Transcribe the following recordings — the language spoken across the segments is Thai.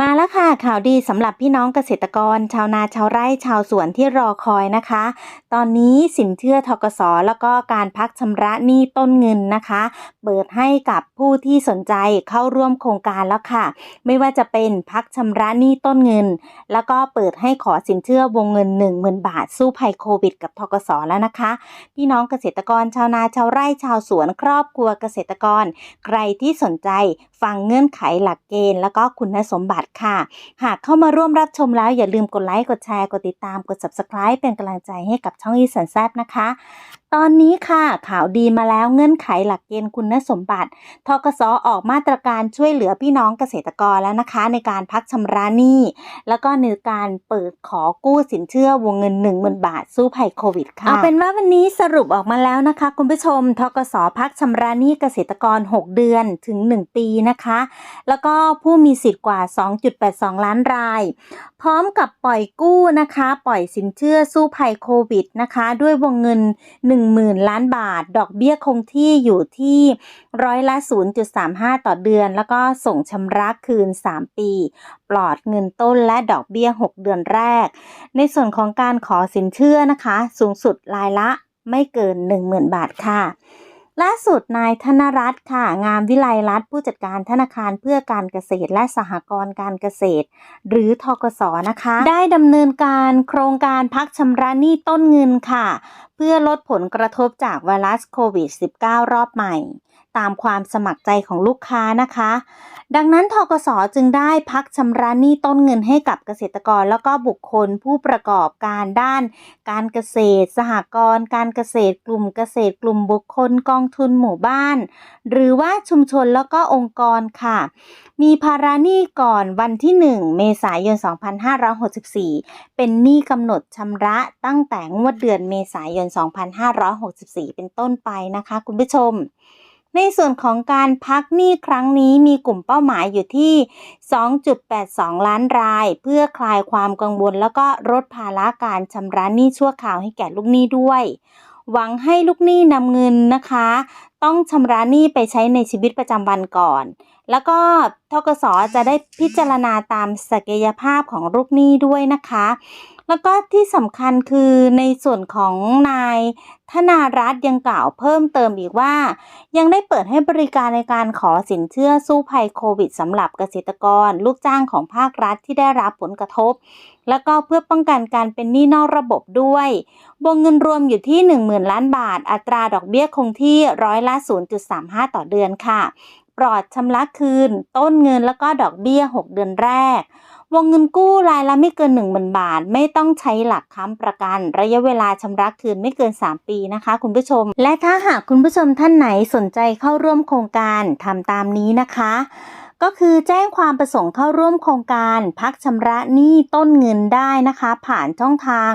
มาแล้วค่ะข่าวดีสำหรับพี่น้องเกษตรกร ชาวนาชาวไร่ชาวสวนที่รอคอยนะคะ ตอนนี้สินเชื่อทกสแล้วก็การพักชำระหนี้ต้นเงินนะคะ เปิดให้กับผู้ที่สนใจเข้าร่วมโครงการแล้วค่ะ ไม่ว่าจะเป็นพักชำระหนี้ต้นเงิน แล้วก็เปิดให้ขอสินเชื่อวงเงิน 1 0,000 บาทสู้ภัยโควิด กับทกสแล้วนะคะ พี่น้องเกษตรกรชาวนาชาวไร่ชาวสวนครอบครัวเกษตรกร ใครที่สนใจฟังเงื่อนไขหลักเกณฑ์ แล้วก็คุณสมบัติค่ะ หากเข้ามาร่วมรับชมแล้วอย่าลืมกดไลค์ กดแชร์ กดติดตาม กด subscribe เป็นกำลังใจให้กับช่องอีสันแซบนะคะ ตอนนี้ค่ะข่าวดีมาแล้วเงื่อนไขหลักเกณฑ์คุณสมบัติ ทกสออกมาตรการช่วยเหลือพี่น้องเกษตรกรแล้วนะคะ ในการพักชำระหนี้ แล้วก็ในการเปิดขอกู้สินเชื่อวงเงิน 1 0,000 บาทสู้ภัยโควิดค่ะ เอาเป็นว่าวันนี้สรุปออกมาแล้วนะคะ คุณผู้ชม ทกสพักชำระหนี้เกษตรกร 6 เดือนถึง 1 ปีนะคะ แล้วก็ผู้มีสิทธิ์กว่า2.82 ล้านราย พร้อมกับปล่อยกู้นะคะ ปล่อยสินเชื่อสู้ภัยโควิดนะคะ ด้วยวงเงิน 10,000 ล้านบาท ดอกเบี้ยคงที่อยู่ที่ร้อยละ 0.35 ต่อเดือน แล้วก็ส่งชำระคืน 3 ปี ปลอดเงินต้นและดอกเบี้ย 6 เดือนแรก ในส่วนของการขอสินเชื่อนะคะ สูงสุดรายละไม่เกิน 10,000 บาทค่ะ ล่าสุดนายธนรัตน์ค่ะ งามวิไลรัตน์ผู้จัดการธนาคารเพื่อการเกษตรและสหกรณ์การเกษตร หรือทกศนะคะ ได้ดำเนินการโครงการพักชำระหนี้ต้นเงินค่ะ เพื่อลดผลกระทบจากไวรัสโควิด -19 รอบใหม่ ตามความสมัครใจของลูกค้านะคะ ดังนั้นทกสจึงได้พักชำระหนี้ต้นเงินให้กับเกษตรกร แล้วก็บุคคลผู้ประกอบการด้าน การเกษตร สหกรณ์การเกษตร กลุ่มเกษตร กลุ่มบุคคลกองทุนหมู่บ้าน หรือว่าชุมชนแล้วก็องค์กรค่ะ มีภาระหนี้ก่อนวันที่ 1 เมษายน 2564 เป็นหนี้กำหนดชำระตั้งแต่งวดเดือนเมษายน 2564 เป็นต้นไปนะคะ คุณผู้ชม ในส่วนของการพักหนี้ครั้งนี้มีกลุ่มเป้าหมายอยู่ที่ 2.82 ล้านราย เพื่อคลายความกังวล แล้วก็ลดภาระการชำระหนี้ชั่วคราวให้แก่ลูกหนี้ด้วย หวังให้ลูกหนี้นำเงินนะคะ ต้องชำระหนี้ไปใช้ในชีวิตประจำวันก่อน แล้วก็ทกสจะได้พิจารณาตามศักยภาพของลูกหนี้ด้วยนะคะ แล้วก็ที่สำคัญคือในส่วนของนายธนารัตน์ยังกล่าวเพิ่มเติมอีกว่า ยังได้เปิดให้บริการในการขอสินเชื่อสู้ภัยโควิดสำหรับเกษตรกร ลูกจ้างของภาครัฐที่ได้รับผลกระทบ แล้วก็เพื่อป้องกันการเป็นหนี้นอกระบบด้วย วงเงินรวมอยู่ที่ 10,000 ล้านบาท อัตราดอกเบี้ยคงที่ร้อยละ0.35 ต่อเดือนค่ะ ปลอดชำระคืน ต้นเงินแล้วก็ดอกเบี้ย 6 เดือนแรก วงเงินกู้รายละไม่เกิน 10,000 บาท ไม่ต้องใช้หลักค้ำประกัน ระยะเวลาชำระคืนไม่เกิน 3 ปีนะคะ คุณผู้ชม และถ้าหากคุณผู้ชมท่านไหนสนใจเข้าร่วมโครงการทำตามนี้นะคะ ก็คือแจ้งความประสงค์เข้าร่วมโครงการพักชำระหนี้ต้นเงินได้นะคะ ผ่านช่องทาง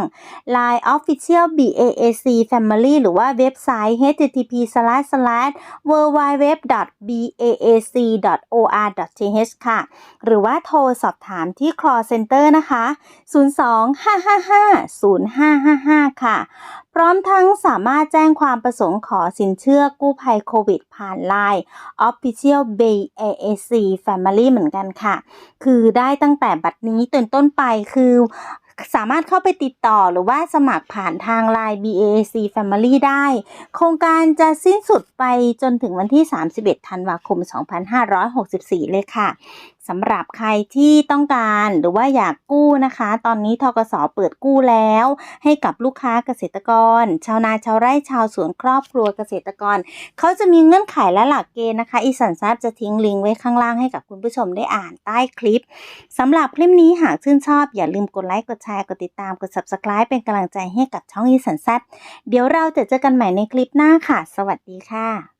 Line Official BAAC Family หรือว่าเว็บไซต์ http www.baac.or.th ค่ะ หรือว่าโทรสอบถามที่ call center นะคะ 02-555-0555 ค่ะ ร้อมทั้งสามารถแจ้งความประสงค์ขอสินเชื่อกู้ภัยโควิด ผ่าน Line Official BAAC Family เหมือนกันค่ะ คือได้ตั้งแต่บัดนี้เป็นต้นไปคือสามารถเข้าไปติดต่อหรือว่าสมัครผ่านทาง Line BAC Family ได้ โครงการจะสิ้นสุดไปจนถึงวันที่ 31 ธันวาคม 2564 เลยค่ะ สำหรับใครที่ต้องการหรือว่าอยากกู้นะคะ ตอนนี้ทกสเปิดกู้แล้ว ให้กับลูกค้าเกษตรกร ชาวนาชาวไร่ชาวสวนครอบครัวเกษตรกร เขาจะมีเงื่อนไขและหลักเกณฑ์นะคะ อีสันทรัพย์จะทิ้งลิงก์ไว้ข้างล่างให้กับคุณผู้ชมได้อ่านใต้คลิปสำหรับคลิปนี้หากชื่นชอบ อย่าลืมกดไลค์กดแชร์กดติดตามกด subscribe เป็นกำลังใจให้กับช่องอีสันทรัพย์เดี๋ยวเราจะเจอกันใหม่ในคลิปหน้าค่ะ สวัสดีค่ะ